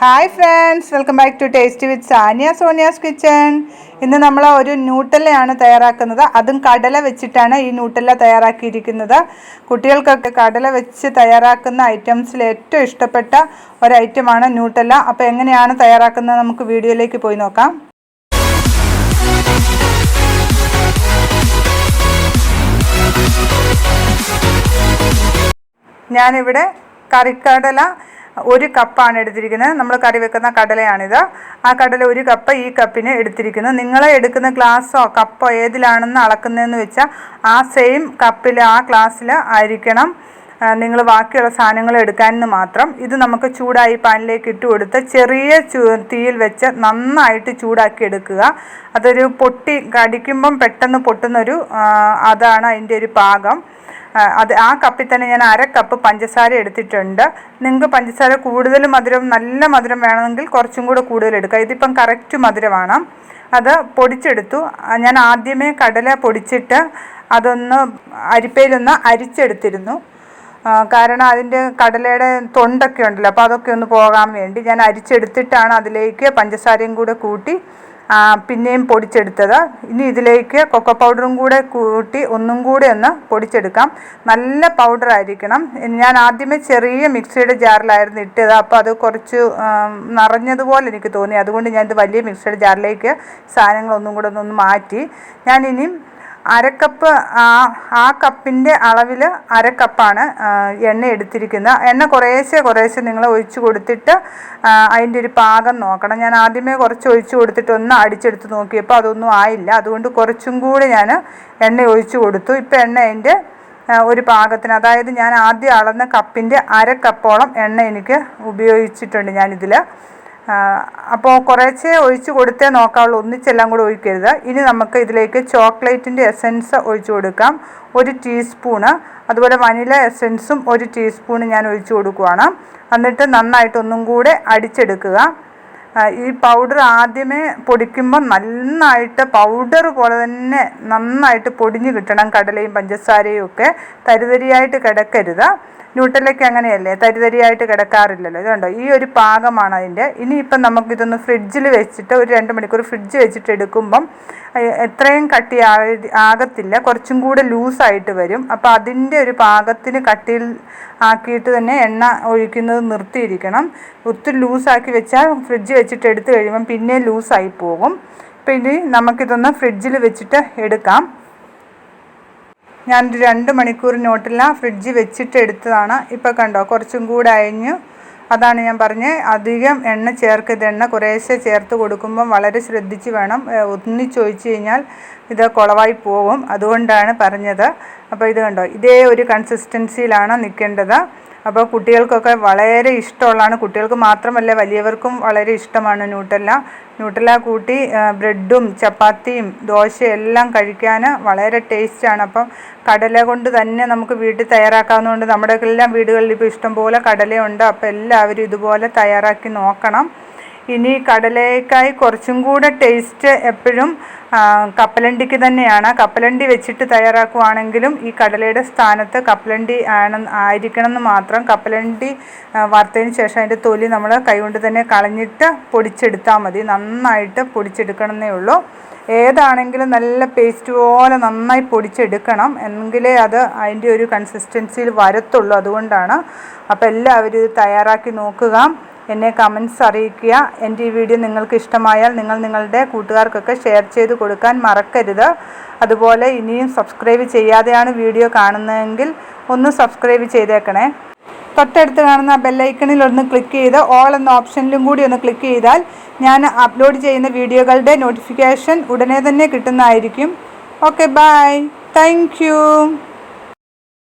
Hi friends welcome back to taste with Saniya Sonia's kitchen ഇന്ന് നമ്മൾ ഒരു ന്യൂട്ടല്ലയാണ് തയ്യാറാക്കുന്നത്. അതും കടല വെച്ചിട്ടാണ് ഈ ന്യൂട്ടല്ല തയ്യാറാക്കിയിരിക്കുന്നത്. കുട്ടികൾക്കൊക്കെ കടല വെച്ച് തയ്യാറാക്കുന്ന ഐറ്റംസിൽ ഏറ്റവും ഇഷ്ടപ്പെട്ട ഒരു ഐറ്റമാണ് ന്യൂട്ടല്ല അപ്പോൾ എങ്ങനെയാണ് തയ്യാറാക്കുന്നത് നമുക്ക് വീഡിയോയിലേക്ക് പോയി നോക്കാം. ഞാനിവിടെ കറിക്കടല ഒരു കപ്പാണ് എടുത്തിരിക്കുന്നത്. നമ്മൾ കറി വെക്കുന്ന കടലയാണിത്. ആ കടല ഒരു കപ്പ് ഈ കപ്പിന് എടുത്തിരിക്കുന്നു. നിങ്ങൾ എടുക്കുന്ന ഗ്ലാസ്സോ കപ്പോ ഏതിലാണെന്ന് അളക്കുന്നതെന്ന് വെച്ചാൽ ആ സെയിം കപ്പിൽ ആ ഗ്ലാസ്സിൽ ആയിരിക്കണം. നിങ്ങൾ ബാക്കിയുള്ള സാധനങ്ങൾ എടുക്കാനെന്ന് മാത്രം ഇത് നമുക്ക് ചൂടായി പാനിലേക്ക് ഇട്ട് കൊടുത്ത് ചെറിയ തീയിൽ വെച്ച് നന്നായിട്ട് ചൂടാക്കി എടുക്കുക. അതൊരു പൊട്ടി കടിക്കുമ്പം പെട്ടെന്ന് പൊട്ടുന്നൊരു അതാണ് അതിന്റെ ഒരു പാകം. അത് ആ കപ്പിൽ തന്നെ ഞാൻ അര കപ്പ് പഞ്ചസാര എടുത്തിട്ടുണ്ട്. നിങ്ങൾക്ക് പഞ്ചസാര കൂടുതൽ മധുരം നല്ല മധുരം വേണമെങ്കിൽ കുറച്ചും കൂടെ കൂടുതൽ എടുക്കുക. ഇതിപ്പം കറക്റ്റ് മധുരമാണ്. അത് പൊടിച്ചെടുത്തു. ഞാൻ ആദ്യമേ കടല പൊടിച്ചിട്ട് അതൊന്ന് അരിപ്പയിലൊന്ന് അരിച്ചെടുത്തിരുന്നു. കാരണം അതിന്റെ കടലയുടെ തൊണ്ടൊക്കെ ഉണ്ടല്ലോ അപ്പോൾ അതൊക്കെ ഒന്ന് പോകാൻ വേണ്ടി ഞാൻ അരിച്ചെടുത്തിട്ടാണ് അതിലേക്ക് പഞ്ചസാരയും കൂടെ കൂട്ടി പിന്നെയും പൊടിച്ചെടുത്തത്. ഇനി ഇതിലേക്ക് കൊക്കോ പൗഡറും കൂടെ കൂട്ടി ഒന്നും കൂടെ ഒന്ന് പൊടിച്ചെടുക്കാം. നല്ല പൗഡർ ആയിരിക്കണം. ഞാൻ ആദ്യമേ ചെറിയ മിക്സിയുടെ ജാറിലായിരുന്നു ഇട്ടത് അപ്പോൾ അത് കുറച്ച് നിറഞ്ഞതുപോലെ എനിക്ക് തോന്നി. അതുകൊണ്ട് ഞാനിത് വലിയ മിക്സിയുടെ ജാറിലേക്ക് സാധനങ്ങളൊന്നും കൂടെ ഒന്ന് മാറ്റി. ഞാനിനി അരക്കപ്പ് ആ ആ കപ്പിന്റെ അളവിൽ അരക്കപ്പാണ് എണ്ണ എടുത്തിരിക്കുന്നത്. എണ്ണ കുറേശ്ശെ കുറേശ്ശെ നിങ്ങൾ ഒഴിച്ച് കൊടുത്തിട്ട് അതിന്റെ ഒരു പാകം നോക്കണം. ഞാൻ ആദ്യമേ കുറച്ച് ഒഴിച്ച് കൊടുത്തിട്ട് ഒന്ന് അടിച്ചെടുത്ത് നോക്കിയപ്പോൾ അതൊന്നും ആയില്ല. അതുകൊണ്ട് കുറച്ചും കൂടി ഞാൻ എണ്ണ ഒഴിച്ച് കൊടുത്തു. ഇപ്പോൾ എണ്ണ അതിന്റെ ഒരു പാകത്തിന് അതായത് ഞാൻ ആദ്യം അളന്ന കപ്പിന്റെ അര കപ്പോളം എണ്ണ എനിക്ക് ഉപയോഗിച്ചിട്ടുണ്ട് ഞാനിതിൽ അപ്പോൾ കുറേശ്ശെ ഒഴിച്ച് കൊടുത്തേ നോക്കാവുള്ളൂ. ഒന്നിച്ചെല്ലാം കൂടെ ഒഴിക്കരുത്. ഇനി നമുക്ക് ഇതിലേക്ക് ചോക്ലേറ്റിന്റെ എസൻസ് ഒഴിച്ചു കൊടുക്കാം. ഒരു ടീസ്പൂണ്. അതുപോലെ വനില എസൻസും ഒരു ടീസ്പൂണ് ഞാൻ ഒഴിച്ചു കൊടുക്കുവാണ്. എന്നിട്ട് നന്നായിട്ട് ഒന്നും കൂടെ അടിച്ചെടുക്കുക. ഈ പൗഡർ ആദ്യമേ പൊടിക്കുമ്പോൾ നന്നായിട്ട് പൗഡർ പോലെ തന്നെ നന്നായിട്ട് പൊടിഞ്ഞ് കിട്ടണം കടലയും പഞ്ചസാരയും ഒക്കെ. തരിതരിയായിട്ട് കിടക്കരുത്. ന്യൂട്ടലയ്ക്ക് അങ്ങനെയല്ലേ? തരിതരിയായിട്ട് കിടക്കാറില്ലല്ലോ. ഇതുണ്ടോ ഈ ഒരു പാകമാണ് അതിന്റെ. ഇനിയിപ്പം നമുക്കിതൊന്ന് ഫ്രിഡ്ജിൽ വെച്ചിട്ട് ഒരു രണ്ട് മണിക്കൂർ ഫ്രിഡ്ജ് വെച്ചിട്ട് എടുക്കുമ്പം എത്രയും കട്ടി ആകത്തില്ല. കുറച്ചും കൂടെ ലൂസായിട്ട് വരും. അപ്പോൾ അതിന്റെ ഒരു പാകത്തിന് കട്ടിയിൽ ആക്കിയിട്ട് തന്നെ എണ്ണ ഒഴിക്കുന്നത് നിർത്തിയിരിക്കണം. ഒത്തിരി ലൂസാക്കി വെച്ചാൽ ഫ്രിഡ്ജ് വെച്ചിട്ട് എടുത്തു കഴിയുമ്പം പിന്നെ ലൂസായി പോകും. പിന്നെ നമുക്കിതൊന്ന് ഫ്രിഡ്ജിൽ വെച്ചിട്ട് എടുക്കാം. ഞാനൊരു രണ്ട് മണിക്കൂർ നോട്ടില്ല ഫ്രിഡ്ജ് വെച്ചിട്ട് എടുത്തതാണ്. ഇപ്പോൾ കണ്ടോ കുറച്ചും കൂടെ അയഞ്ഞു. അതാണ് ഞാൻ പറഞ്ഞത് അധികം എണ്ണ ചേർക്കരുത് എണ്ണ കുറേശ്ശെ ചേർത്ത് കൊടുക്കുമ്പം വളരെ ശ്രദ്ധിച്ച് വേണം. ഒന്നിച്ചൊഴിച്ച് കഴിഞ്ഞാൽ ഇത് കുളവായി പോകും. അതുകൊണ്ടാണ് പറഞ്ഞത്. അപ്പോൾ ഇത് കണ്ടോ ഇതേ ഒരു കൺസിസ്റ്റൻസിയിലാണ് നിൽക്കേണ്ടത്. അപ്പോൾ കുട്ടികൾക്കൊക്കെ വളരെ ഇഷ്ടമുള്ളതാണ്. കുട്ടികൾക്ക് മാത്രമല്ല വലിയവർക്കും വളരെ ഇഷ്ടമാണ് ന്യൂട്ടല്ല. ന്യൂട്ടല്ല കൂട്ടി ബ്രെഡും ചപ്പാത്തിയും ദോശയും എല്ലാം കഴിക്കാൻ വളരെ ടേസ്റ്റാണ്. അപ്പം കടല കൊണ്ട് തന്നെ നമുക്ക് വീട്ടിൽ തയ്യാറാക്കാവുന്നതുകൊണ്ട് നമ്മുടെ എല്ലാം വീടുകളിൽ ഇപ്പോൾ ഇഷ്ടംപോലെ കടലയുണ്ട്. അപ്പോൾ എല്ലാവരും ഇതുപോലെ തയ്യാറാക്കി നോക്കണം. ഇനി കടലയ്ക്കായി കുറച്ചും കൂടെ ടേസ്റ്റ് എപ്പോഴും കപ്പലണ്ടിക്ക് തന്നെയാണ്. കപ്പലണ്ടി വെച്ചിട്ട് തയ്യാറാക്കുവാണെങ്കിലും ഈ കടലയുടെ സ്ഥാനത്ത് കപ്പലണ്ടി ആണെന്ന് ആയിരിക്കണം എന്ന് മാത്രം കപ്പലണ്ടി വറുത്തതിന് ശേഷം അതിന്റെ തൊലി നമ്മൾ കൈകൊണ്ട് തന്നെ കളഞ്ഞിട്ട് പൊടിച്ചെടുത്താൽ മതി. നന്നായിട്ട് പൊടിച്ചെടുക്കണമെന്നേ ഉള്ളൂ. ഏതാണെങ്കിലും നല്ല പേസ്റ്റ് പോലെ നന്നായി പൊടിച്ചെടുക്കണം. എങ്കിലേ അത് അതിന്റെ ഒരു കൺസിസ്റ്റൻസിയിൽ വരത്തുള്ളൂ. അതുകൊണ്ടാണ്. അപ്പോൾ എല്ലാവരും ഇത് തയ്യാറാക്കി നോക്കുക. എന്നെ കമൻസ് അറിയിക്കുക. എന്റെ ഈ വീഡിയോ നിങ്ങൾക്ക് ഇഷ്ടമായാൽ നിങ്ങൾ നിങ്ങളുടെ കൂട്ടുകാർക്കൊക്കെ ഷെയർ ചെയ്ത് കൊടുക്കാൻ മറക്കരുത്. അതുപോലെ ഇനിയും സബ്സ്ക്രൈബ് ചെയ്യാതെയാണ് വീഡിയോ കാണുന്നതെങ്കിൽ ഒന്ന് സബ്സ്ക്രൈബ് ചെയ്തേക്കണേ. തൊട്ടടുത്ത് കാണുന്ന ബെല്ലൈക്കണിൽ ഒന്ന് ക്ലിക്ക് ചെയ്ത് ഓൾ എന്ന ഓപ്ഷനിലും കൂടി ഒന്ന് ക്ലിക്ക് ചെയ്താൽ ഞാൻ അപ്ലോഡ് ചെയ്യുന്ന വീഡിയോകളുടെ നോട്ടിഫിക്കേഷൻ ഉടനെ തന്നെ കിട്ടുന്നതായിരിക്കും. Okay bye thank